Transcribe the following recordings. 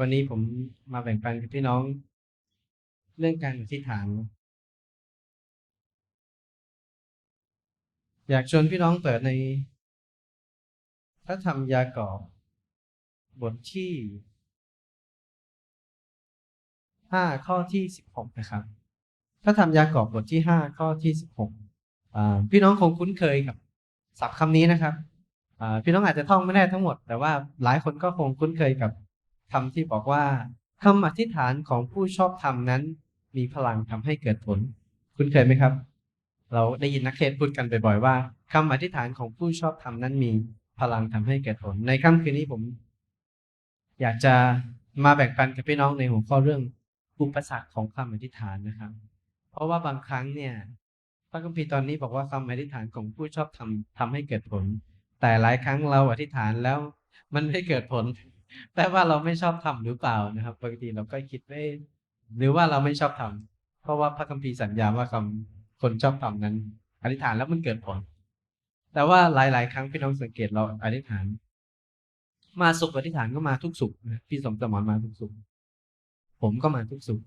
วันนี้ผมมาแบ่งปันกับพี่น้อง เรื่องการอธิษฐาน อยากชวนพี่น้องเปิดใน พระธรรมยากอบบทที่ห้าข้อที่สิบหกนะครับ พระธรรมยากอบบทที่ห้าข้อที่สิบหกพี่น้องคงคุ้นเคยกับศัพท์คำนี้นะครับพี่น้องอาจจะท่องไม่ได้ทั้งหมด แต่ว่าหลายคนก็คงคุ้นเคยกับ คำที่บอกว่าคำอธิษฐานของผู้ชอบธรรมนั้น มีพลังทำให้เกิดผล คุ้นเคยไหมครับ เราได้ยินนักเทศพูดกันบ่อยๆว่าคำอธิษฐานของผู้ชอบธรรมนั้นมีพลังทำให้เกิดผล ในค่ำคืนนี้ผม อยากจะมาแบ่งปันกับพี่น้องในหัวข้อเรื่องอุปสรรคของคำอธิษฐานนะครับ เพราะว่าบางครั้งเนี่ยพระคัมภีร์ตอนนี้บอกว่าคำอธิษฐานของผู้ชอบทำทำให้เกิดผล แต่หลายครั้งเราอธิษฐานแล้วมันไม่เกิดผล แปลว่าเราไม่ชอบทำหรือเปล่านะครับ ปกติเราก็คิดว่หรือว่าเราไม่ชอบทำเพราะว่าพระคัมภีร์สัญญาว่าคำคนชอบทำนั้น อธิษฐานแล้วมันเกิดผล แต่ว่าหลาย ๆ ครั้งพี่น้องสังเกตเราอธิษฐาน มาสุขอธิษฐานก็มาทุกสุขนะพี่สมสมรมาทุกสุข ผมก็มาทุกสุข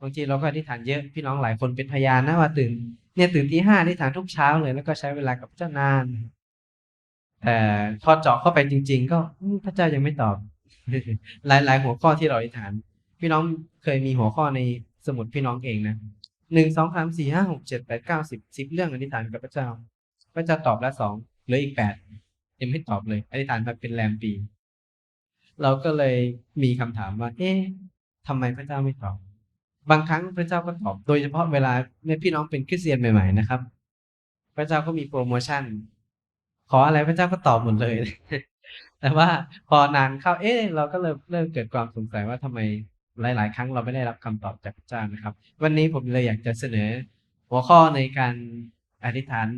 บางทีเราก็อธิษฐานเยอะพี่น้องหลายคนเป็นพยานนะว่าตื่นเนี่ยตื่นตีห้าอธิษฐานทุกเช้าเลย แล้วก็ใช้เวลากับเจ้านาน แต่พอเจาะเข้าไปจริง ๆ ก็พระเจ้ายังไม่ตอบ หลายๆหัวข้อที่เราอธิษฐาน พี่น้องเคยมีหัวข้อในสมุดพี่น้องเองนะหนึ่งสองสามสี่ห้าหกเจ็ดแปดเก้าสิบสิบเรื่องอธิษฐานกับพระเจ้า พระเจ้าตอบแล้วสองเหลืออีกแปดยังไม่ตอบเลย อธิษฐานมาเป็นแรมปี เราก็เลยมีคำถามว่า เอ๊ะทำไมพระเจ้าไม่ตอบ บางครั้งพระเจ้าก็ตอบ โดยเฉพาะเวลาเนี่พี่น้องเป็นคริสเตียนใหม่ๆนะครับ พระเจ้าก็มีโปรโมชั่น ขออะไรพระเจ้าก็ตอบหมดเลย แต่ว่าพอนานเข้าเอ๊ะเราก็เริ่มเริ่มเกิดความสงสัยว่าทำไมหลาย ๆ ครั้งเราไม่ได้รับคำตอบจากพระเจ้านะครับ วันนี้ผมเลยอยากจะเสนอ หัวข้อในการอธิษฐาน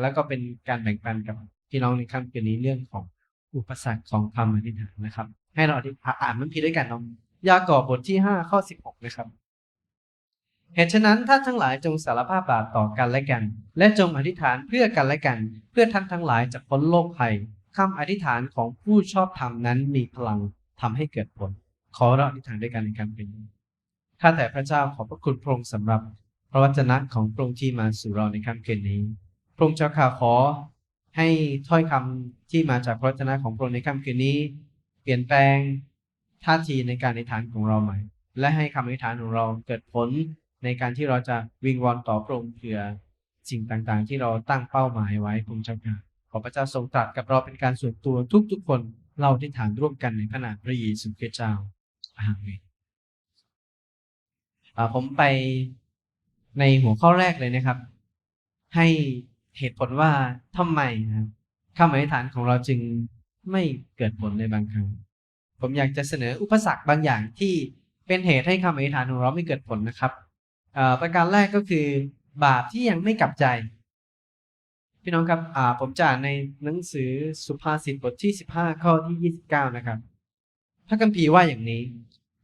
แล้วก็เป็นการแบ่งปันกับพี่น้องในค่ำคืนนี้เรื่องของอุปสรรคของคำอธิษฐานนะครับ ให้เราอธิษฐานอ่านมันพีด้วยกันน้องยากอบบทที่ห้าข้อสิบหกนะครับเหตุฉะนั้นท่านทั้งหลายจงสารภาพบาปต่อกันและกัน และจงอธิษฐานเพื่อกันและกัน เพื่อท่านทั้งหลายจะพ้นโรคภัย คำอธิษฐานของผู้ชอบธรรมนั้นมีพลังทำให้เกิดผล ขอเราอธิษฐานด้วยกันในการเป็นข้าแต่พระเจ้าขอบพระคุณพระองค์สำหรับพระวจนะของพระองค์ที่มาสู่เราในค่ำคืนนี้พระองค์เจ้าข้าขอให้ถ้อยคำที่มาจากพระวจนะของพระองค์ในค่ำคืนนี้ เปลี่ยนแปลงท่าทีในการอธิษฐานของเราใหม่ และให้คำอธิษฐานของเราเกิดผลในการที่เราจะวิงวอนต่อพระองค์เผื่อสิ่งต่างๆ ที่เราตั้งเป้าหมายไว้พระองค์เจ้าค่ะ ขอพระเจ้าทรงตรัสกับเราเป็นการส่วนตัวทุกๆคนเราอธิษฐานร่วมกันในพระนามพระเยซูคริสต์เจ้าอาเมนอ่าผมไปในหัวข้อแรกเลยนะครับ ให้เหตุผลว่าทำไมนะครับคำอธิษฐานของเราจึงไม่เกิดผลในบางครั้ง ผมอยากจะเสนออุปสรรคบางอย่างที่เป็นเหตุให้คำอธิษฐานของเราไม่เกิดผลนะครับประการแรกก็คือบาปที่ยังไม่กลับใจ พี่น้องครับอ่าผมจะอ่านในหนังสือสุภาษิตบทที่ 15 ข้อที่ 29 นะครับ พระคัมภีร์ว่าอย่างนี้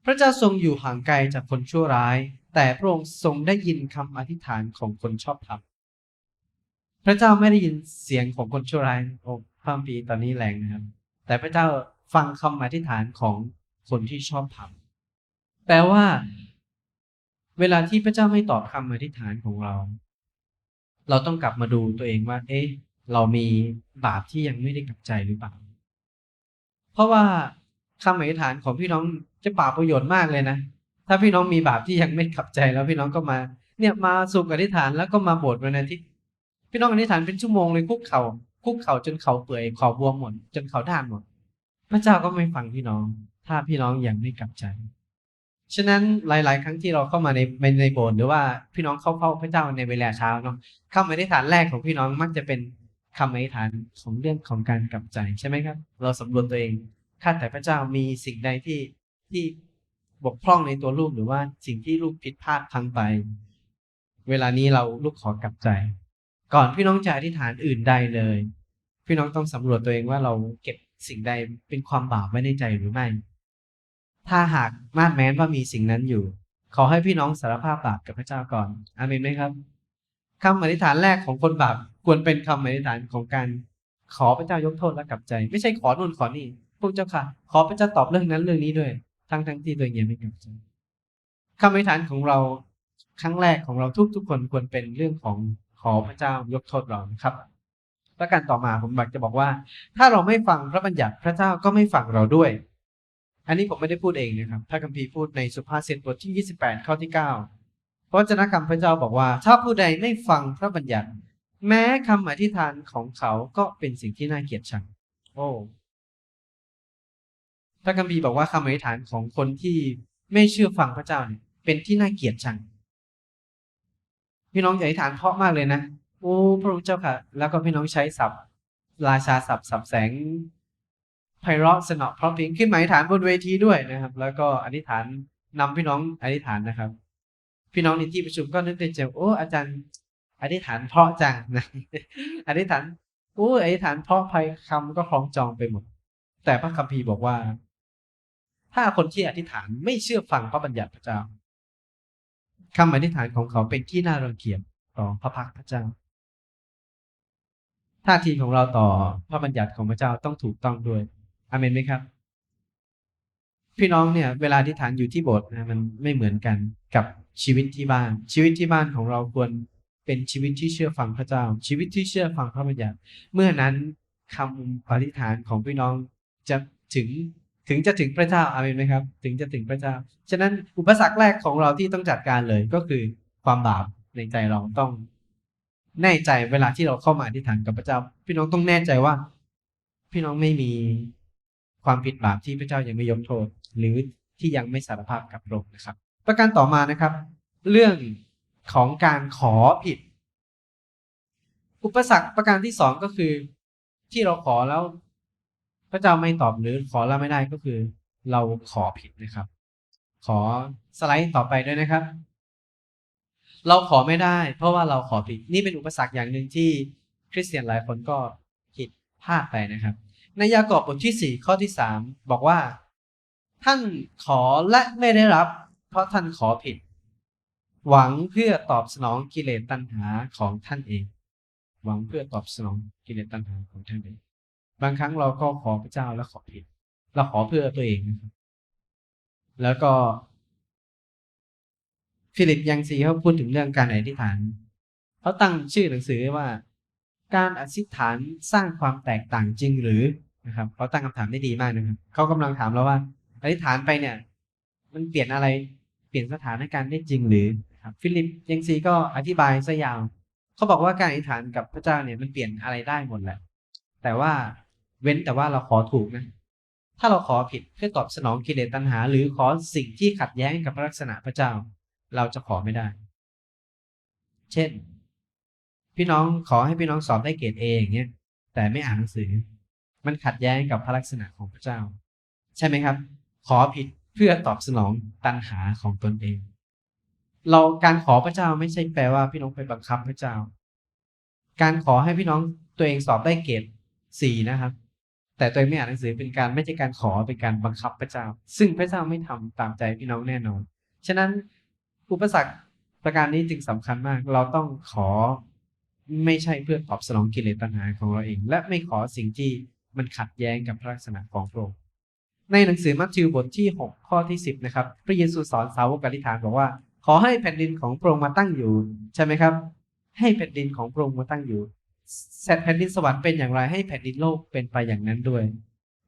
พระเจ้าทรงอยู่ห่างไกลจากคนชั่วร้าย แต่พระองค์ทรงได้ยินคำอธิษฐานของคนชอบธรรมพระเจ้าไม่ได้ยินเสียงของคนชั่วร้ายโอ้พระคัมภีร์ตอนนี้แรงนะครับ แต่พระเจ้าฟังคำอธิษฐานของคนที่ชอบธรรมแปลว่า เวลาที่พระเจ้าไม่ตอบคำอธิษฐานของเรา เราต้องกลับมาดูตัวเองว่า เอ๊ะ เรามีบาปที่ยังไม่ได้กลับใจหรือเปล่า เพราะว่าคำอธิษฐานของพี่น้องจะป่าประโยชน์มากเลยนะ ถ้าพี่น้องมีบาปที่ยังไม่กลับใจแล้วพี่น้องก็มา เนี่ยมาสุกอธิษฐานแล้วก็มาโบสถ์วันอาทิตย์พี่น้องอธิษฐานเป็นชั่วโมงเลยคุกเขา่าคุกเข่าจนเข่าเปื่อยเข่าบวมหมดจนเข่าด้านหมด พระเจ้าก็ไม่ฟังพี่น้อง ถ้าพี่น้องยังไม่กลับใจ ฉะนั้นหลาย ๆ ครั้งที่เราเข้ามาในในโบสถ์หรือว่าพี่น้องเข้าเฝ้าพระเจ้าในเวลาเช้าเนาะคำอธิษฐานแรกของพี่น้องมักจะเป็นคำอธิษฐานของเรื่องของการกลับใจใช่ไหมครับ เราสำรวจตัวเองข้าแต่พระเจ้ามีสิ่งใดที่ที่บกพร่องในตัวลูกหรือว่าสิ่งที่ลูกผิดพลาดพังไป เวลานี้เราลูกขอกลับใจ ก่อนพี่น้องจะอธิษฐานอื่นใดเลย พี่น้องต้องสำรวจตัวเองว่าเราเก็บสิ่งใดเป็นความบาปไว้ในใจหรือไม่ ถ้าหากมาดแม้นว่ามีสิ่งนั้นอยู่ ขอให้พี่น้องสารภาพบาปกับพระเจ้าก่อนอาเมนไหมครับคำอธิษฐานแรกของคนบาปควรเป็นคำอธิษฐานของการขอพระเจ้ายกโทษและกลับใจ ไม่ใช่ขอนู่นขอนี่พวกเจ้าค่ะ ขอพระเจ้าตอบเรื่องนั้นเรื่องนี้ด้วย ทั้งทั้งที่ตัวเองยังไม่กลับใจคำอธิษฐานของเราครั้งแรกของเราทุกๆคนควรเป็นเรื่องของขอพระเจ้ายกโทษเรานะครับประการต่อมาผมอยากจะบอกว่า ถ้าเราไม่ฟังพระบัญญัติพระเจ้าก็ไม่ฟังเราด้วย อันนี้ผมไม่ได้พูดเองนะครับพระคัมภีร์พูดในสุภาษิตบทที่ 28 ข้อที่ 9 เพราะจนกรรมพระเจ้าบอกว่า ถ้าผู้ใดไม่ฟังพระบัญญัติ แม้คำอธิษฐานของเขาก็เป็นสิ่งที่น่าเกลียดชัง โอ้พระคัมภีร์บอกว่าคำอธิษฐานของคนที่ไม่เชื่อฟังพระเจ้าเนี่ยเป็นที่น่าเกลียดชังพี่น้องอย่าอธิษฐานเพราะมากเลยนะโอ้พระองค์เจ้าค่ะ แล้วก็พี่น้องใช้ศัพท์ราชาศัพท์สับแสง ไพเราะสนอเพราะเพลงขึ้นมาอธิษฐานบนเวทีด้วยนะครับ แล้วก็อธิษฐานนำพี่น้องอธิษฐานนะครับ พี่น้องในที่ประชุมก็นึกในใจโอ้อาจารย์อธิษฐานเพราะจังนะอธิษฐานโอ้อธิษฐานเพราะภัยคำก็คล้องจองไปหมด แต่พระคัมภีร์บอกว่า ถ้าคนที่อธิษฐานไม่เชื่อฟังพระบัญญัติพระเจ้าคำอธิษฐานของเขาเป็นที่น่ารังเกียจต่อพระพักตร์พระเจ้าท่าทีของเราต่อพระบัญญัติของพระเจ้าต้องถูกต้องด้วย อเมนไหมครับ พี่น้องเนี่ย เวลาอธิษฐานอยู่ที่โบสถ์นะมันไม่เหมือนกันกับชีวิตที่บ้าน ชีวิตที่บ้านของเราควรเป็นชีวิตที่เชื่อฟังพระเจ้า ชีวิตที่เชื่อฟังพระบัญญัติเมื่อนั้นคำอธิฐานของพี่น้องจะถึงถึงจะถึงพระเจ้าอาเมนไหมครับ ถึงจะถึงพระเจ้า ฉะนั้นอุปสรรคแรกของเราที่ต้องจัดการเลยก็คือความบาปในใจเราต้องแน่ใจเวลาที่เราเข้ามาอธิษฐานกับพระเจ้า พี่น้องต้องแน่ใจว่า พี่น้องไม่มี ความผิดบาปที่พระเจ้ายังไม่ยกโทษ หรือที่ยังไม่สารภาพกับพระองค์นะครับ ประการต่อมานะครับ เรื่องของการขอผิด อุปสรรคประการที่สองก็คือ ที่เราขอแล้ว พระเจ้าไม่ตอบหรือขอเราไม่ได้ก็คือ เราขอผิดนะครับ ขอสไลด์ต่อไปด้วยนะครับ เราขอไม่ได้ เพราะว่าเราขอผิด นี่เป็นอุปสรรคอย่างหนึ่งที่คริสเตียนหลายคนก็ผิดพลาดไปนะครับ ในยากอบบทที่สี่ข้อที่สามบอกว่า ท่านขอและไม่ได้รับ เพราะท่านขอผิด หวังเพื่อตอบสนองกิเลสตัณหาของท่านเอง หวังเพื่อตอบสนองกิเลสตัณหาของท่านเอง บางครั้งเราก็ขอพระเจ้าแล้วขอผิด เราขอเพื่อตัวเองนะครับแล้วก็ฟิลิปยังซีเขาพูดถึงเรื่องการอธิษฐาน เขาตั้งชื่อหนังสือว่า การอธิษฐานสร้างความแตกต่างจริงหรือ นะครับเขาตั้งคำถามได้ดีมากนะครับเขากำลังถามเราว่าอธิษฐานไปเนี่ย มันเปลี่ยนอะไรเปลี่ยนสถานการณ์ได้จริงหรือครับฟิลิปยังซีก็อธิบายซะยาวเขาบอกว่าการอธิษฐานกับพระเจ้าเนี่ยมันเปลี่ยนอะไรได้หมดแหละ แต่ว่าเว้นแต่ว่าเราขอถูกนะ ถ้าเราขอผิดเพื่อตอบสนองกิเลสตัณหา หรือขอสิ่งที่ขัดแย้งกับลักษณะพระเจ้า เราจะขอไม่ได้ เช่น พี่น้องขอให้พี่น้องสอบได้เกรดเออย่างเงี้ยแต่ไม่อ่านหนังสือ มันขัดแย้งกับพระลักษณะของพระเจ้า ใช่ไหมครับ ขอผิดเพื่อตอบสนองตัณหาของตนเอง เราการขอพระเจ้าไม่ใช่แปลว่าพี่น้องไปบังคับพระเจ้า การขอให้พี่น้องตัวเองสอบได้เกรดสี่นะครับ แต่ตัวเองไม่อ่านหนังสือเป็นการไม่ใช่การขอเป็นการบังคับพระเจ้า ซึ่งพระเจ้าไม่ทำตามใจพี่น้องแน่นอน ฉะนั้นอุปสรรคประการนี้จึงสำคัญมาก เราต้องขอไม่ใช่เพื่อตอบสนองกิเลสตัณหาของเราเอง และไม่ขอสิ่งที่ มันขัดแย้งกับพระลักษณะของพระองค์ในหนังสือมัทธิวบทที่ 6 ข้อที่ 10 นะครับ พระเยซูสอนสาวกอธิษฐานบอกว่า ขอให้แผ่นดินของพระองค์มาตั้งอยู่ ใช่ไหมครับ ให้แผ่นดินของพระองค์มาตั้งอยู่แผ่นดินสวรรค์เป็นอย่างไรให้แผ่นดินโลกเป็นไปอย่างนั้นด้วย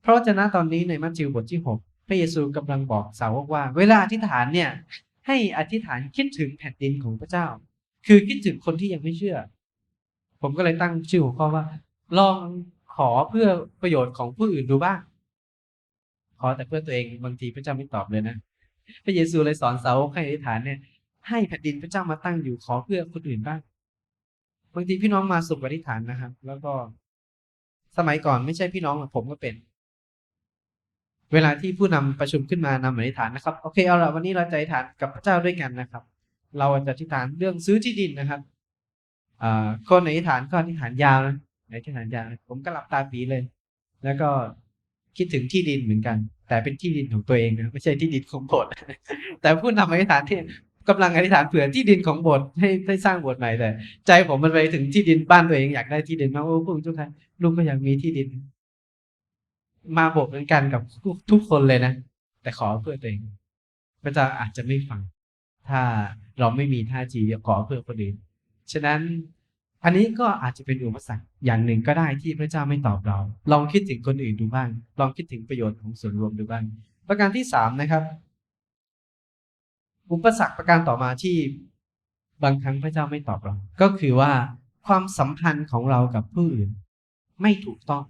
เพราะฉะนั้นตอนนี้ในมัทธิวบทที่ 6 พระเยซูกำลังบอกสาวกว่า เวลาอธิษฐานเนี่ยให้อธิษฐานคิดถึงแผ่นดินของพระเจ้า คือคิดถึงคนที่ยังไม่เชื่อ ผมก็เลยตั้งชื่อหัวข้อว่า ลอง ขอเพื่อประโยชน์ของผู้อื่นดูบ้าง ขอแต่เพื่อตัวเองบางทีพระเจ้าไม่ตอบเลยนะ พระเยซูเลยสอนสาวกให้อธิษฐานเนี่ย ให้แผ่นดินพระเจ้ามาตั้งอยู่ขอเพื่อคนอื่นบ้าง บางทีพี่น้องมาสุขอธิษฐานนะครับ แล้วก็สมัยก่อนไม่ใช่พี่น้องผมก็เป็น เวลาที่ผู้นำประชุมขึ้นมานำอธิษฐานนะครับ โอเคเอาละวันนี้เราจะอธิษฐานกับพระเจ้าด้วยกันนะครับ เราจะอธิษฐานเรื่องซื้อที่ดินนะครับอ่าคนอธิษฐานก็อธิษฐานยาวนะ อธิษฐานยาผมก็หลับตาปีเลย แล้วก็คิดถึงที่ดินเหมือนกัน แต่เป็นที่ดินของตัวเองนะไม่ใช่ที่ดินของโบสถ์แต่ผู้นำอธิษฐานที่กำลังอธิษฐานเผื่อที่ดินของโบสถ์ให้ได้สร้างโบสถ์ใหม่แต่ ใจผมมันไปถึงที่ดินบ้านตัวเองอยากได้ที่ดินมากโอ้พวกทุกท่านลูกก็อยากมีที่ดิน มาโบสถ์เหมือนกันกับทุกคนเลยนะแต่แต่ขอเพื่อตัวเองพระเจ้าอาจจะไม่ฟัง ถ้าเราไม่มีท่าทีขอเพื่อคนอื่นฉะนั้น อันนี้ก็อาจจะเป็นอุปสรรคอย่างหนึ่งก็ได้ที่พระเจ้าไม่ตอบเรา ลองคิดถึงคนอื่นดูบ้าง ลองคิดถึงประโยชน์ของส่วนรวมดูบ้าง ประการที่สามนะครับ อุปสรรคประการต่อมาที่บางครั้งพระเจ้าไม่ตอบเรา ก็คือว่าความสัมพันธ์ของเรากับผู้อื่น ไม่ถูกต้อง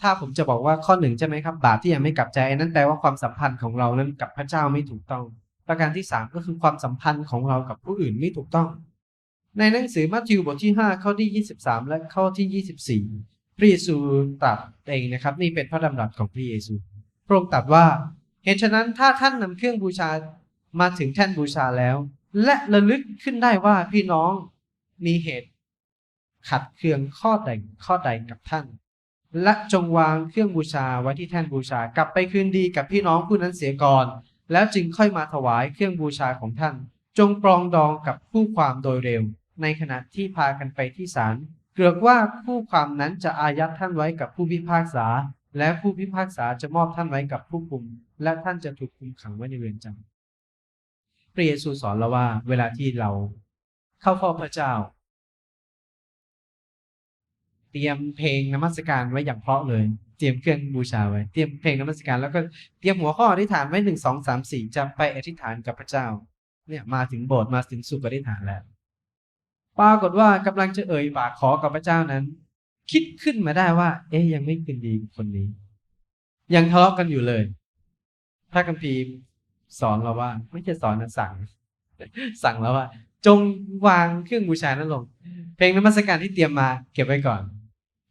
ถ้าผมจะบอกว่าข้อหนึ่งใช่ไหมครับ บาปที่ยังไม่กลับใจนนั้นแปลว่าความสัมพันธ์ของเรานั้นกับพระเจ้าไม่ถูกต้อง ประการที่สามก็คือความสัมพันธ์ของเรากับผู้อื่นไม่ถูกต้อง ในหนังสือมัทธิวบทที่ 5 ข้อที่ 23 และข้อที่ 24 พระเยซูตรัสเองนะครับ นี่เป็นพระดำรัสของพระเยซู พระองค์ตรัสว่า เหตุฉะนั้นถ้าท่านนำเครื่องบูชามาถึงแท่นบูชาแล้ว และระลึกขึ้นได้ว่าพี่น้องมีเหตุ ขัดเคืองข้อใดข้อใดกับท่าน และจงวางเครื่องบูชาไว้ที่แท่นบูชากลับไปคืนดีกับพี่น้องผู้นั้นเสียก่อน แล้วจึงค่อยมาถวายเครื่องบูชาของท่าน จงปรองดองกับผู้ความโดยเร็ว ในขณะที่พากันไปที่ศาลเกือกว่าผู้ความนั้นจะอายัดท่านไว้กับผู้พิพากษา และผู้พิพากษาจะมอบท่านไว้กับผู้คุม และท่านจะถูกคุมขังไว้ในเรือนจำพระเยซูสอนเราว่า เวลาที่เราเข้าเฝ้าพระเจ้า เตรียมเพลงนมัสการไว้อย่างเพราะเลยเตรียมเครื่องบูชาไว้เตรียมเพลงนมัสการแล้วก็เตรียมหัวข้ออธิษฐานไว้หนึ่งสองสามสี่จะไปอธิษฐานกับพระเจ้า เนี่ยมาถึงโบสถ์มาถึงสุขอธิษฐานแล้ว ปรากฏว่ากำลังจะเอ่ยปากขอกับพระเจ้านั้น คิดขึ้นมาได้ว่า เอ๊ยยังไม่คืนดีกับคนนี้ ยังทะเลาะกันอยู่เลย พระคัมภีร์สอนเราว่า ไม่ใช่สอนนะสั่ง สั่งแล้วว่า จงวางเครื่องบูชานั้นลง เพลงนมัสการที่เตรียมมา เก็บไว้ก่อน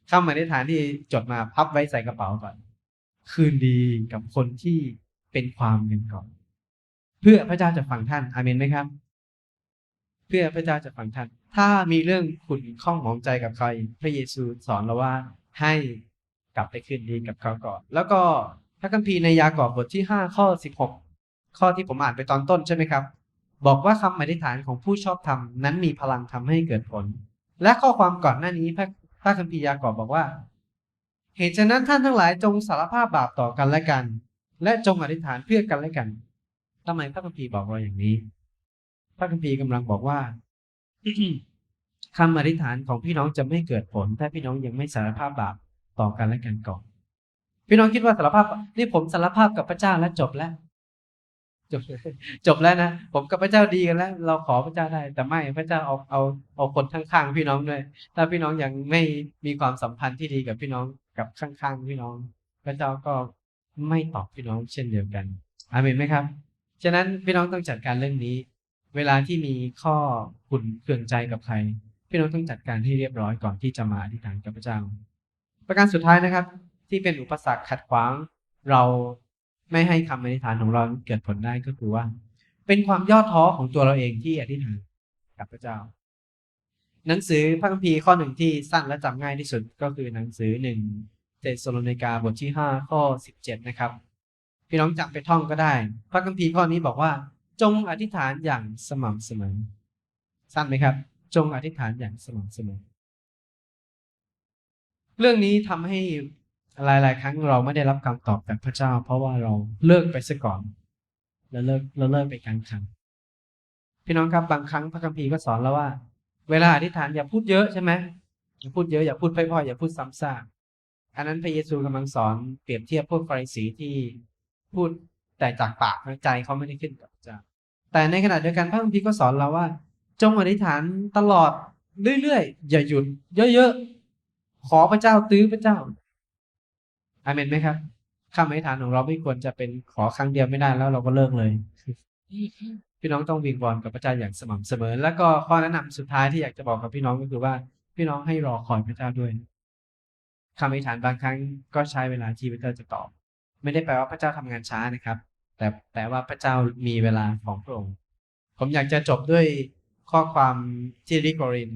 คำอธิษฐานที่จดมาพับไว้ใส่กระเป๋าก่อน คืนดีกับคนที่เป็นความกันก่อน เพื่อพระเจ้าจะฟังท่าน อาเมนไหมครับ เพื่อพระเจ้าจะฟังท่าน ถ้ามีเรื่องขุ่นข้องหมองใจกับใคร พระเยซูสอนเราว่าให้กลับไปคืนดีกับเขาก่อน แล้วก็พระคัมภีร์ในยากอบบทที่ห้าข้อสิบหกข้อที่ผมอ่านไปตอนต้นใช่ไหมครับ บอกว่าคำอธิษฐานของผู้ชอบธรรมนั้นมีพลังทำให้เกิดผล และข้อความก่อนหน้านี้พระพระคัมภีร์ยากอบบอกว่า เหตุฉะนั้นท่านทั้งหลายจงสารภาพบาปต่อกันและกัน และจงอธิษฐานเพื่อกันและกันทำไมพระคัมภีร์บอกเราอย่างนี้ พระคัมภีร์กำลังบอกว่า คำอธิษฐานของพี่น้องจะไม่เกิดผล ถ้าพี่น้องยังไม่สารภาพบาปต่อกันและกันก่อน พี่น้องคิดว่าสารภาพนี่ผมสารภาพกับพระเจ้าแล้วจบแล้วจบจบแล้วนะผมกับพระเจ้าดีกันแล้ว เราขอพระเจ้าได้ แต่ไม่พระเจ้าเอาเอาเอาคนข้างๆพี่น้องด้วย ถ้าพี่น้องยังไม่มีความสัมพันธ์ที่ดีกับพี่น้องกับข้างๆพี่น้อง พระเจ้าก็ไม่ตอบพี่น้องเช่นเดียวกันอาเมนไหมครับ ฉะนั้นพี่น้องต้องจัดการเรื่องนี้ เวลาที่มีข้อขุ่นเคืองใจกับใคร พี่น้องต้องจัดการให้เรียบร้อยก่อนที่จะมาอธิษฐานกับพระเจ้า ประการสุดท้ายนะครับ ที่เป็นอุปสรรคขัดขวาง เราไม่ให้คำอธิษฐานของเราเกิดผลได้ก็คือว่า เป็นความย่อท้อของตัวเราเองที่อธิษฐานกับพระเจ้า หนังสือพระคัมภีร์ข้อหนึ่งที่สั้นและจำง่ายที่สุดก็คือหนังสือหนึ่งเทสโลนิกาบทที่ห้าข้อสิบเจ็ดนะครับ พี่น้องจำไปท่องก็ได้ พระคัมภีร์ข้อนี้บอกว่า จงอธิษฐานอย่างสม่ำเสมอ สั้นไหมครับ จงอธิษฐานอย่างสม่ำเสมอ เรื่องนี้ทำให้หลาย ๆ ครั้งเราไม่ได้รับคำตอบจากพระเจ้า เพราะว่าเราเลิกไปซะก่อน แล้วเลิกแล้วเลิกไปกลางคันพี่น้องครับบางครั้งพระคัมภีร์ก็สอนเราว่า เวลาอธิษฐานอย่าพูดเยอะใช่ไหมอย่าพูดเยอะอย่าพูดพร่อยๆอย่าพูดซ้ำซากอันนั้นพระเยซูกำลังสอนเปรียบเทียบพวกฟาริสีที่พูดแต่จากปากใจเขาไม่ได้ขึ้นกับพระเจ้า แต่ในขณะเดียวกันพระคัมภีร์ก็สอนเราว่า จงอธิษฐานตลอดเรื่อยๆ อย่าหยุด เยอะๆ ขอพระเจ้าตื้อพระเจ้าอาเมนไหมครับคำอธิษฐานของเราไม่ควรจะเป็นขอครั้งเดียวไม่ได้แล้วเราก็เลิกเลย พี่น้องต้องวิงวอนกับพระเจ้าอย่างสม่ำเสมอ แล้วก็ข้อแนะนำสุดท้ายที่อยากจะบอกกับพี่น้องก็คือว่า พี่น้องให้รอคอยพระเจ้าด้วยคำอธิษฐานบางครั้งก็ใช้เวลาที่พระเจ้าจะตอบ ไม่ได้แปลว่าพระเจ้าทำงานช้านะครับ แต่แต่ว่าพระเจ้ามีเวลาของพระองค์ ผมอยากจะจบด้วยข้อความที่ริโกริน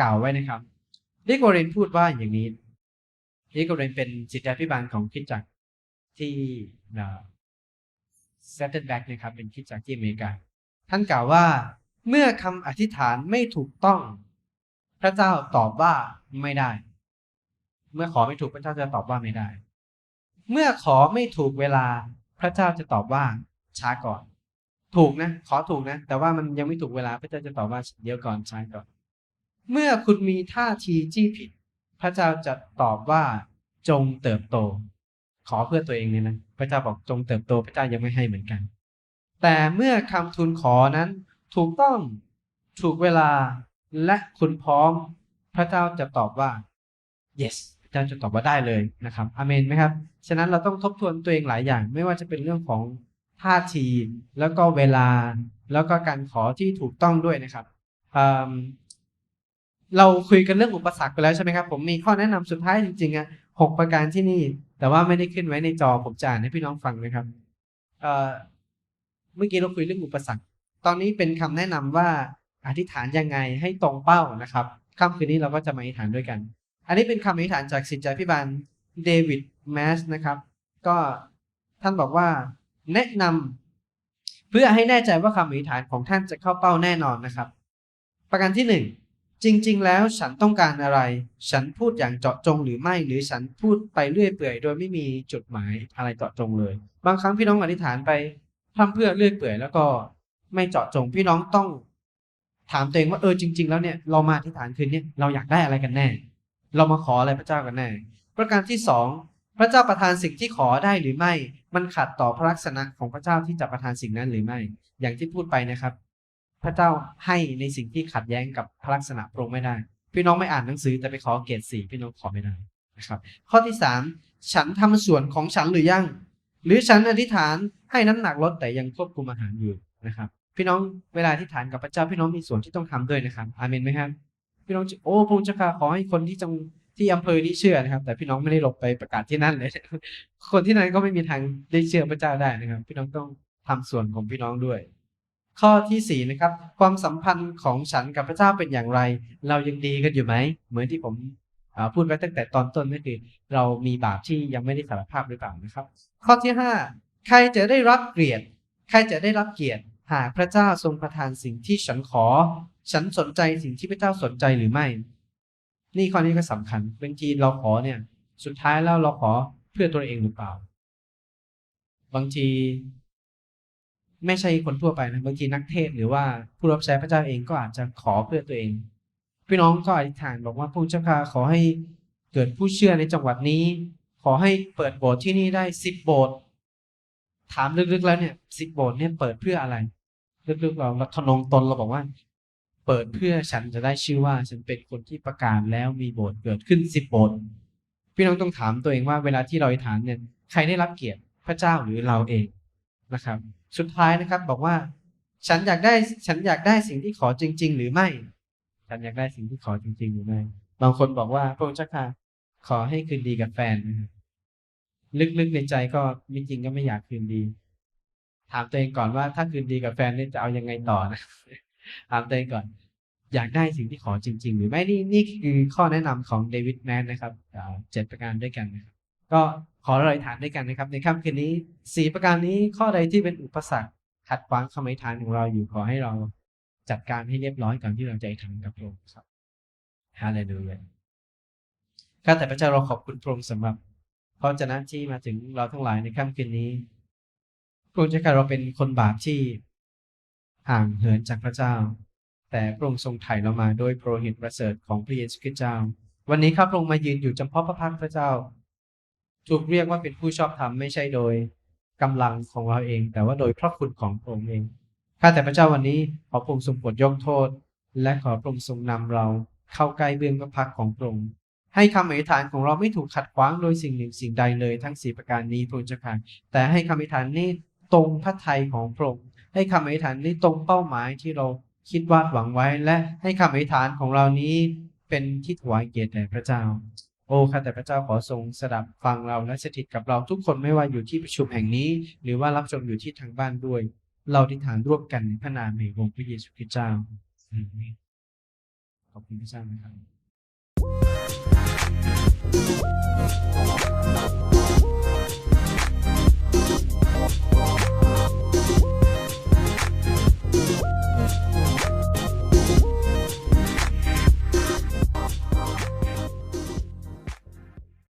กล่าวไว้นะครับ ริโกรินพูดว่าอย่างนี้นี่ก็เป็นเป็นจิตวิบาลของคิดจักรที่เซตเทิลแบ็กนะครับเป็นคิดจักรที่อเมริกา ท่านกล่าวว่าเมื่อคำอธิษฐานไม่ถูกต้อง พระเจ้าตอบว่าไม่ได้ เมื่อขอไม่ถูกพระเจ้าจะตอบว่าไม่ได้ เมื่อขอไม่ถูกเวลา พระเจ้าจะตอบว่าช้าก่อน ถูกนะ ขอถูกนะ แต่ว่ามันยังไม่ถูกเวลาพระเจ้าจะตอบว่าเดี๋ยวก่อนช้าก่อน เมื่อคุณมีท่าทีที่ผิด พระเจ้าจะตอบว่าจงเติบโต ขอเพื่อตัวเองเนี่ยนะพระเจ้าบอกจงเติบโต พระเจ้ายังไม่ให้เหมือนกัน แต่เมื่อคำทูลขอนั้นถูกต้องถูกเวลาและคุณพร้อม พระเจ้าจะตอบว่า yes พระเจ้าจะตอบว่าได้เลยนะครับอเมนไหมครับ ฉะนั้นเราต้องทบทวนตัวเองหลายอย่าง ไม่ว่าจะเป็นเรื่องของท่าทีแล้วก็เวลาแล้วก็การขอที่ถูกต้องด้วยนะครับเราคุยกันเรื่องอุปสรรคไปแล้วใช่ไหมครับ ผมมีข้อแนะนำสุดท้ายจริงๆอะหกประการที่นี่ แต่ว่าไม่ได้ขึ้นไว้ในจอผมจะอ่านให้พี่น้องฟังนะครับเมื่อกี้เราคุยเรื่องอุปสรรค ตอนนี้เป็นคำแนะนำว่าอธิษฐานยังไงให้ตรงเป้านะครับค่ำคืนนี้เราก็จะมาอธิษฐานด้วยกัน อันนี้เป็นคำอธิษฐานจากสินใจพิบาลเดวิดแมสนะครับ ก็ท่านบอกว่าแนะนำเพื่อให้แน่ใจว่าคำอธิษฐานของท่านจะเข้าเป้าแน่นอนนะครับ ประการที่หนึ่งจริง ๆ แล้วฉันต้องการอะไร ฉันพูดอย่างเจาะจงหรือไม่ หรือฉันพูดไปเรื่อยเปื่อย โดยไม่มีจุดหมายอะไรเจาะจงเลย บางครั้งพี่น้องอธิษฐานไปพร่ำเพื่อเรื่อยเปื่อย แล้วก็ไม่เจาะจงพี่น้องต้องถามตัวเองว่าเออจริง ๆ แล้วเนี่ยเรามาอธิษฐานคืนเนี้เราอยากได้อะไรกันแน่ เรามาขออะไรพระเจ้ากันแน่ ประการที่สองพระเจ้าประทานสิ่งที่ขอได้หรือไม่ มันขัดต่อพระลักษณะของพระเจ้าที่จะประทานสิ่งนั้นหรือไม่ อย่างที่พูดไปนะครับ พระเจ้าให้ในสิ่งที่ขัดแย้งกับพระลักษณะพระองค์ไม่ได้ พี่น้องไม่อ่านหนังสือแต่ไปขอเกรดสี่พี่น้องขอไม่ได้นะครับ ข้อที่สามฉันทำส่วนของฉันหรือยัง หรือฉันอธิษฐานให้น้ำหนักลดแต่ยังควบคุมอาหารอยู่นะครับ พี่น้องเวลาอธิษฐานกับพระเจ้าพี่น้องมีส่วนที่ต้องทำด้วยนะครับ อาเมนไหมครับ พี่น้องโอ้พระองค์เจ้าค่ะขอให้คนที่จังที่อำเภอนี้เชื่อนะครับ แต่พี่น้องไม่ได้ลงไปประกาศที่นั่นเลย คนที่นั่นก็ไม่มีทางได้เชื่อพระเจ้าได้นะครับ พี่น้องต้องทำส่วนของพี่น้องด้วย ข้อที่สี่นะครับ ความสัมพันธ์ของฉันกับพระเจ้าเป็นอย่างไร เรายังดีกันอยู่ไหมเหมือนที่ผมพูดไว้ตั้งแต่ตอนต้นก็คือ เรามีบาปที่ยังไม่ได้สารภาพหรือเปล่านะครับ ข้อที่ห้าใครจะได้รับเกียรติ ใครจะได้รับเกียรติหากพระเจ้าทรงประทานสิ่งที่ฉันขอ ฉันสนใจสิ่งที่พระเจ้าสนใจหรือไม่ นี่ข้อนี้ก็สำคัญบางทีเราขอเนี่ย สุดท้ายแล้วเราขอเพื่อตัวเองหรือเปล่า บางที ไม่ใช่คนทั่วไปนะบางทีนักเทศหรือว่าผู้รับใช้พระเจ้าเองก็อาจจะขอเพื่อตัวเอง พี่น้องก็อธิษฐานบอกว่าพระเจ้าค่ะขอให้เกิดผู้เชื่อในจังหวัดนี้ ขอให้เปิดโบสถ์ที่นี่ได้สิบโบสถ์ถามลึกๆแล้วเนี่ยสิบโบสถ์เนี่ยเปิดเพื่ออะไร ลึกๆเราเราทนงตนเราบอกว่า เปิดเพื่อฉันจะได้ชื่อว่าฉันเป็นคนที่ประกาศแล้วมีโบสถ์เกิดขึ้นสิบโบสถ์พี่น้องต้องถามตัวเองว่าเวลาที่เราอธิษฐานเนี่ยใครได้รับเกียรติพระเจ้าหรือเราเองนะครับ สุดท้ายนะครับบอกว่า ฉันอยากได้ฉันอยากได้สิ่งที่ขอจริง ๆ หรือไม่ ฉันอยากได้สิ่งที่ขอจริง ๆ หรือไม่บางคนบอกว่าพระองค์เจ้าค่ะขอให้คืนดีกับแฟนนะครับลึกๆในใจก็จริงๆก็ไม่อยากคืนดี ถามตัวเองก่อนว่าถ้าคืนดีกับแฟนนี่จะเอายังไงต่อนะ ถามตัวเองก่อน อยากได้สิ่งที่ขอจริง ๆ หรือไม่นี่นี่คือข้อแนะนำของเดวิดแมนนะครับเจ็ดประการด้วยกันนะครับก็ขอรอธิษฐานด้วยกันนะครับ ในค่ำคืนนี้สี่ประการนี้ข้อใดที่เป็นอุปสรรคขัดขวางคำอธิษฐานของเราอยู่ขอให้เราจัดการให้เรียบร้อยก่อนที่เราจะอธิษฐานกับพระองค์ครับฮาเลลูยาข้าแต่พระเจ้าเราขอบคุณพระองค์สำหรับพระเจ้าที่มาถึงเราทั้งหลายในค่ำคืนนี้พระองค์เจ้าค่ะเราเป็นคนบาปที่ ห่างเหินจากพระเจ้า แต่พระองค์ทรงไถ่เรามาโดยโปรหิตประเสริฐของพระเยซูคริสต์เจ้า วันนี้ข้าพระองค์มายืนอยู่จำเพาะพระพักตร์พระเจ้า ถูกเรียกว่าเป็นผู้ชอบธรรมไม่ใช่โดยกำลังของเราเอง แต่ว่าโดยพระคุณของพระองค์เองข้าแต่พระเจ้าวันนี้ขอพระองค์ทรงโปรดยกโทษ และขอพระองค์ทรงนำเราเข้าใกล้เบื้องพระพักตร์ของพระองค์ให้คำอธิษฐานของเราไม่ถูกขัดขวางโดยสิ่งหนึ่งสิ่งใดเลยทั้งสี่ประการนี้พระองค์เจ้าค่ะแต่ให้คำอธิษฐานนี้ตรงพระทัยของพระองค์ ให้คำอธิษฐานนี้ตรงเป้าหมายที่เราคิดวาดหวังไว้ และให้คำอธิษฐานของเรานี้เป็นที่ถวายเกียรติแด่พระเจ้า โอ้ข้าแต่พระเจ้าขอทรงสดับฟังเราและสถิตกับเราทุกคนไม่ว่าอยู่ที่ประชุมแห่งนี้ หรือว่ารับชมอยู่ที่ทางบ้านด้วย เราอธิษฐานร่วมกันในพระนามแห่งองค์พระเยซูคริสต์เจ้าขอบคุณพระเจ้านะครับ